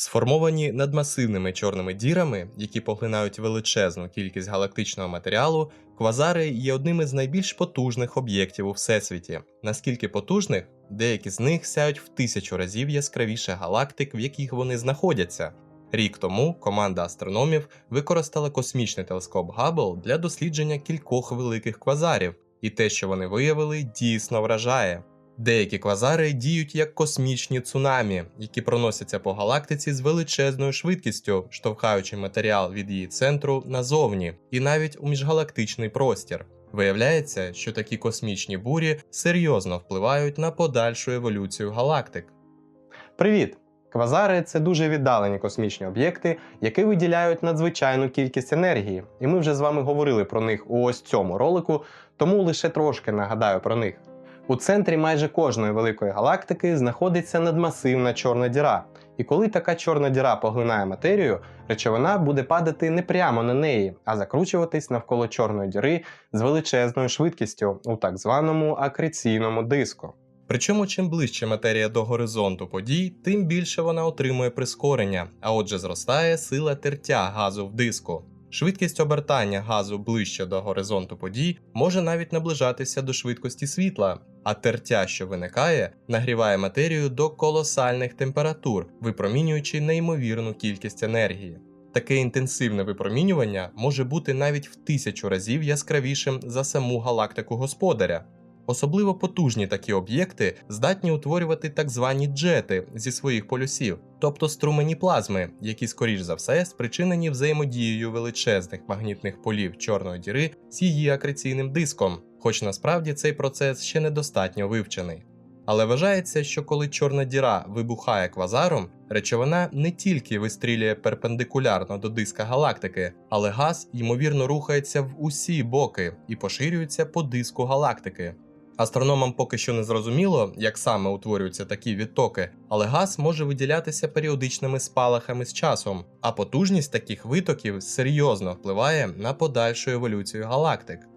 Сформовані надмасивними чорними дірами, які поглинають величезну кількість галактичного матеріалу, квазари є одним із найбільш потужних об'єктів у всесвіті. Наскільки потужних, деякі з них сяють в тисячу разів яскравіше галактик, в яких вони знаходяться. Рік тому команда астрономів використала космічний телескоп Габбл для дослідження кількох великих квазарів, і те, що вони виявили, дійсно вражає. Деякі квазари діють як космічні цунамі, які проносяться по галактиці з величезною швидкістю, штовхаючи матеріал від її центру назовні і навіть у міжгалактичний простір. Виявляється, що такі космічні бурі серйозно впливають на подальшу еволюцію галактик. Привіт! Квазари це дуже віддалені космічні об'єкти, які виділяють надзвичайну кількість енергії, і ми вже з вами говорили про них у ось цьому ролику, тому лише трошки нагадаю про них. У центрі майже кожної великої галактики знаходиться надмасивна чорна діра. І коли така чорна діра поглинає матерію, речовина буде падати не прямо на неї, а закручуватись навколо чорної діри з величезною швидкістю у так званому акреційному диску. Причому, чим ближче матерія до горизонту подій, тим більше вона отримує прискорення, а отже, зростає сила тертя газу в диску. Швидкість обертання газу ближче до горизонту подій може навіть наближатися до швидкості світла, а тертя, що виникає, нагріває матерію до колосальних температур, випромінюючи неймовірну кількість енергії. Таке інтенсивне випромінювання може бути навіть в тисячу разів яскравішим за саму галактику господаря. Особливо потужні такі об'єкти здатні утворювати так звані джети зі своїх полюсів, тобто струмені плазми, які, скоріш за все, спричинені взаємодією величезних магнітних полів чорної діри з її акреційним диском, хоч насправді цей процес ще недостатньо вивчений. Але вважається, що коли чорна діра вибухає квазаром, речовина не тільки вистрілює перпендикулярно до диска галактики, але газ ймовірно рухається в усі боки і поширюється по диску галактики. Астрономам поки що не зрозуміло, як саме утворюються такі відтоки, але газ може виділятися періодичними спалахами з часом, а потужність таких витоків серйозно впливає на подальшу еволюцію галактик.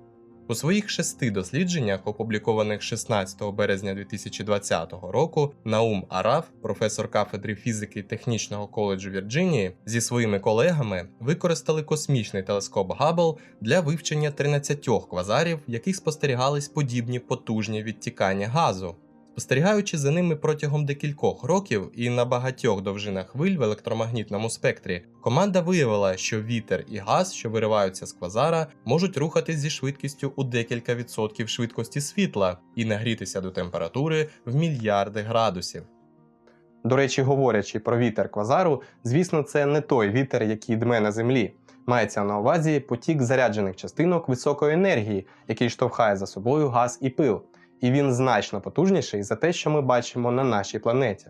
У своїх шести дослідженнях, опублікованих 16 березня 2020 року, Наум Араф, професор кафедри фізики Технічного коледжу Вірджинії, зі своїми колегами використали космічний телескоп Габбл для вивчення 13 квазарів, в яких спостерігались подібні потужні відтікання газу. Спостерігаючи за ними протягом декількох років і на багатьох довжинах хвиль в електромагнітному спектрі, команда виявила, що вітер і газ, що вириваються з квазара, можуть рухатись зі швидкістю у декілька відсотків швидкості світла і нагрітися до температури в мільярди градусів. До речі, говорячи про вітер квазару, звісно, це не той вітер, який дме на землі. Мається на увазі потік заряджених частинок високої енергії, який штовхає за собою газ і пил. І він значно потужніший за те, що ми бачимо на нашій планеті.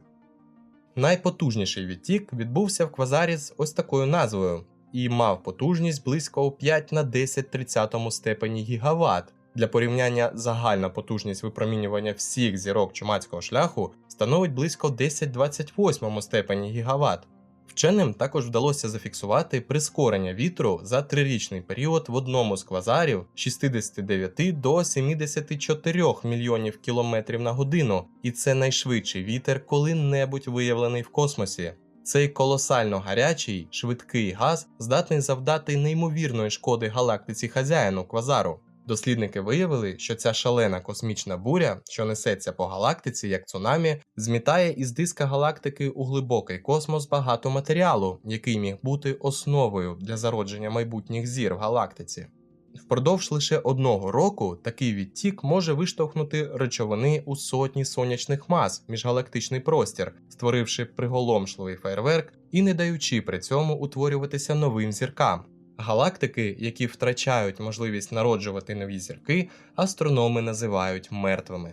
Найпотужніший відтік відбувся в квазарі з ось такою назвою і мав потужність близько у 5 на 10 30 степені гігаватт. Для порівняння загальна потужність випромінювання всіх зірок чумацького шляху становить близько 10-28 степені гігаватт. Вченим також вдалося зафіксувати прискорення вітру за трирічний період в одному з квазарів з 69 до 74 мільйонів кілометрів на годину, і це найшвидший вітер, коли-небудь виявлений в космосі. Цей колосально гарячий, швидкий газ здатний завдати неймовірної шкоди галактиці хазяїну квазару. Дослідники виявили, що ця шалена космічна буря, що несеться по галактиці як цунамі, змітає із диска галактики у глибокий космос багато матеріалу, який міг бути основою для зародження майбутніх зір в галактиці. Впродовж лише одного року такий відтік може виштовхнути речовини у сотні сонячних мас міжгалактичний простір, створивши приголомшливий фейерверк і не даючи при цьому утворюватися новим зіркам. Галактики, які втрачають можливість народжувати нові зірки, астрономи називають мертвими.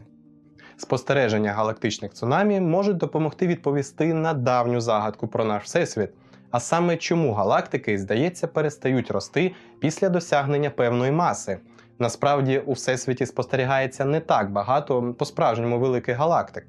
Спостереження галактичних цунамі можуть допомогти відповісти на давню загадку про наш всесвіт, а саме чому галактики, здається, перестають рости після досягнення певної маси. Насправді у всесвіті спостерігається не так багато по-справжньому великих галактик.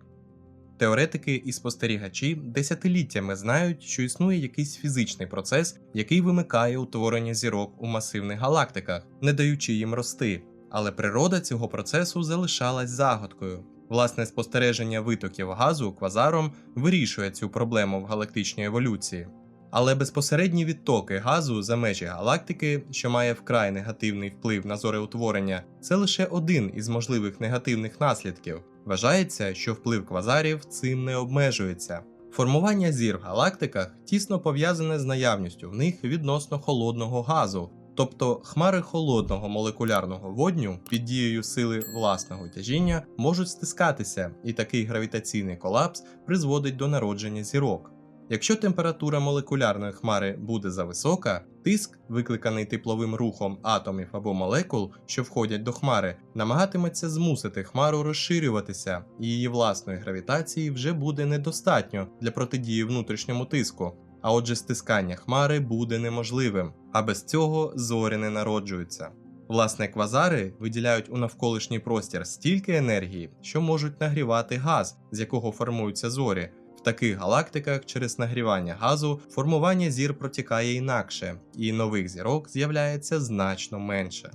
Теоретики і спостерігачі десятиліттями знають, що існує якийсь фізичний процес, який вимикає утворення зірок у масивних галактиках, не даючи їм рости. Але природа цього процесу залишалась загадкою. Власне, спостереження витоків газу квазаром вирішує цю проблему в галактичній еволюції. Але безпосередні відтоки газу за межі галактики, що має вкрай негативний вплив на зореутворення, це лише один із можливих негативних наслідків. Вважається, що вплив квазарів цим не обмежується. Формування зір в галактиках тісно пов'язане з наявністю в них відносно холодного газу, тобто хмари холодного молекулярного водню під дією сили власного тяжіння можуть стискатися, і такий гравітаційний колапс призводить до народження зірок. Якщо температура молекулярної хмари буде зависока, тиск, викликаний тепловим рухом атомів або молекул, що входять до хмари, намагатиметься змусити хмару розширюватися, і її власної гравітації вже буде недостатньо для протидії внутрішньому тиску. А отже, стискання хмари буде неможливим, а без цього зорі не народжуються. Власне, квазари виділяють у навколишній простір стільки енергії, що можуть нагрівати газ, з якого формуються зорі. В таких галактиках через нагрівання газу формування зір протікає інакше, і нових зірок з'являється значно менше.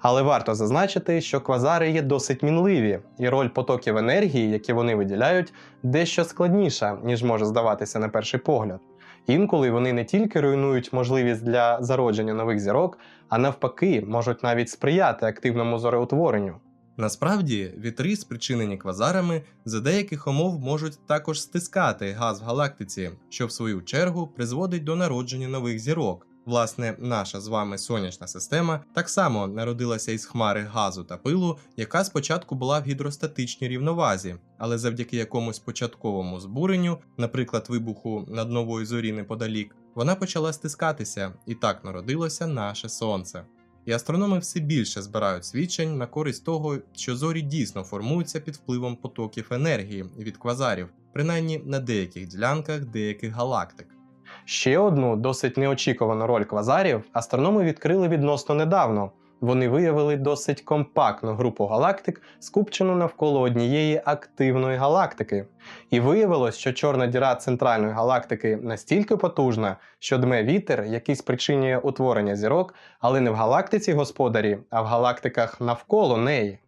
Але варто зазначити, що квазари є досить мінливі, і роль потоків енергії, які вони виділяють, дещо складніша, ніж може здаватися на перший погляд. Інколи вони не тільки руйнують можливість для зародження нових зірок, а навпаки, можуть навіть сприяти активному зореутворенню. Насправді, вітри, спричинені квазарами, за деяких умов можуть також стискати газ в галактиці, що в свою чергу призводить до народження нових зірок. Власне, наша з вами сонячна система так само народилася із хмари газу та пилу, яка спочатку була в гідростатичній рівновазі, але завдяки якомусь початковому збуренню, наприклад, вибуху над нової зорі неподалік, вона почала стискатися, і так народилося наше сонце. І астрономи все більше збирають свідчень на користь того, що зорі дійсно формуються під впливом потоків енергії від квазарів, принаймні на деяких ділянках деяких галактик. Ще одну досить неочікувану роль квазарів астрономи відкрили відносно недавно. Вони виявили досить компактну групу галактик, скупчену навколо однієї активної галактики. І виявилось, що чорна діра центральної галактики настільки потужна, що дме вітер, який спричинює утворення зірок, але не в галактиці господарі, а в галактиках навколо неї.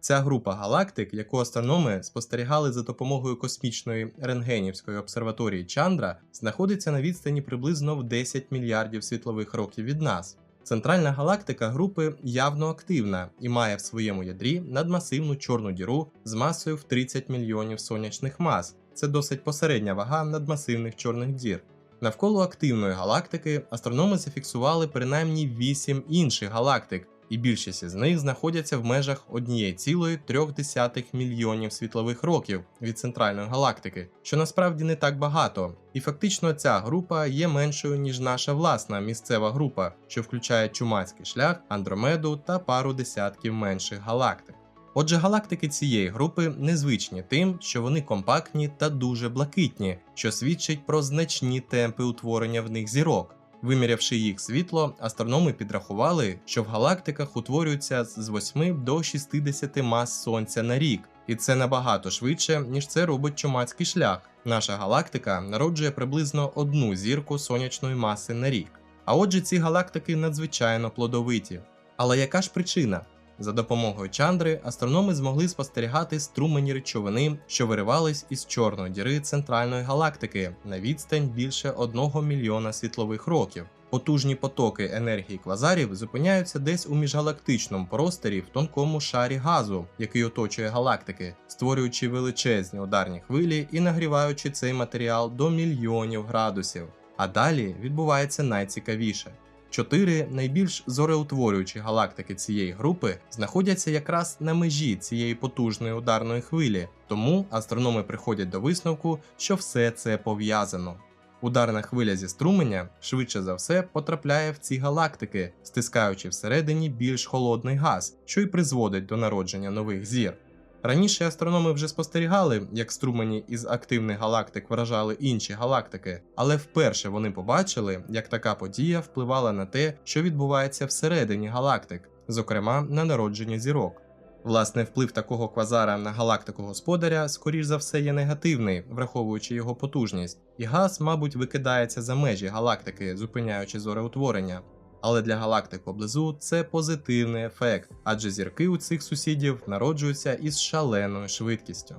Ця група галактик, яку астрономи спостерігали за допомогою космічної рентгенівської обсерваторії Чандра, знаходиться на відстані приблизно в 10 мільярдів світлових років від нас. Центральна галактика групи явно активна і має в своєму ядрі надмасивну чорну діру з масою в 30 мільйонів сонячних мас. Це досить посередня вага надмасивних чорних дір. Навколо активної галактики астрономи зафіксували принаймні 8 інших галактик, і більшість із них знаходяться в межах 1,3 мільйонів світлових років від центральної галактики, що насправді не так багато. І фактично ця група є меншою ніж наша власна місцева група, що включає чумацький шлях, Андромеду та пару десятків менших галактик. Отже, галактики цієї групи незвичні тим, що вони компактні та дуже блакитні, що свідчить про значні темпи утворення в них зірок. Вимірявши їх світло, астрономи підрахували, що в галактиках утворюються з 8 до 60 мас сонця на рік, і це набагато швидше, ніж це робить чумацький шлях. Наша галактика народжує приблизно одну зірку сонячної маси на рік. А отже, ці галактики надзвичайно плодовиті. Але яка ж причина? За допомогою Чандри астрономи змогли спостерігати струмені речовини, що виривались із чорної діри центральної галактики на відстань більше 1 мільйона світлових років. Потужні потоки енергії квазарів зупиняються десь у міжгалактичному просторі в тонкому шарі газу, який оточує галактики, створюючи величезні ударні хвилі і нагріваючи цей матеріал до мільйонів градусів. А далі відбувається найцікавіше. Чотири найбільш зореутворюючі галактики цієї групи знаходяться якраз на межі цієї потужної ударної хвилі, тому астрономи приходять до висновку, що все це пов'язано. Ударна хвиля зі струменя швидше за все потрапляє в ці галактики, стискаючи всередині більш холодний газ, що й призводить до народження нових зір. Раніше астрономи вже спостерігали, як струмені із активних галактик вражали інші галактики, але вперше вони побачили, як така подія впливала на те, що відбувається всередині галактик, зокрема на народження зірок. Власне, вплив такого квазара на галактику господаря, скоріш за все, є негативний, враховуючи його потужність, і газ, мабуть, викидається за межі галактики, зупиняючи зореутворення. Але для галактик поблизу це позитивний ефект, адже зірки у цих сусідів народжуються із шаленою швидкістю.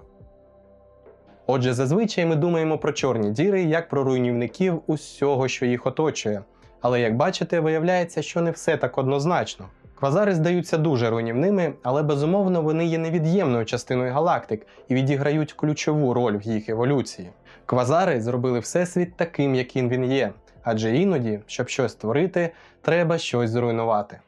Отже, зазвичай ми думаємо про чорні діри як про руйнівників усього, що їх оточує. Але як бачите, виявляється, що не все так однозначно. Квазари здаються дуже руйнівними, але безумовно вони є невід'ємною частиною галактик і відіграють ключову роль в їх еволюції. Квазари зробили всесвіт таким, яким він є, адже іноді, щоб щось створити, треба щось зруйнувати.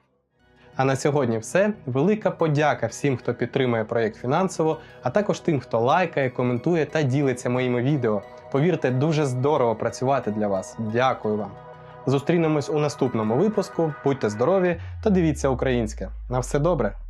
А на сьогодні все. Велика подяка всім, хто підтримує проєкт фінансово, а також тим, хто лайкає, коментує та ділиться моїми відео. Повірте, дуже здорово працювати для вас. Дякую вам. Зустрінемось у наступному випуску. Будьте здорові та дивіться українське. На все добре!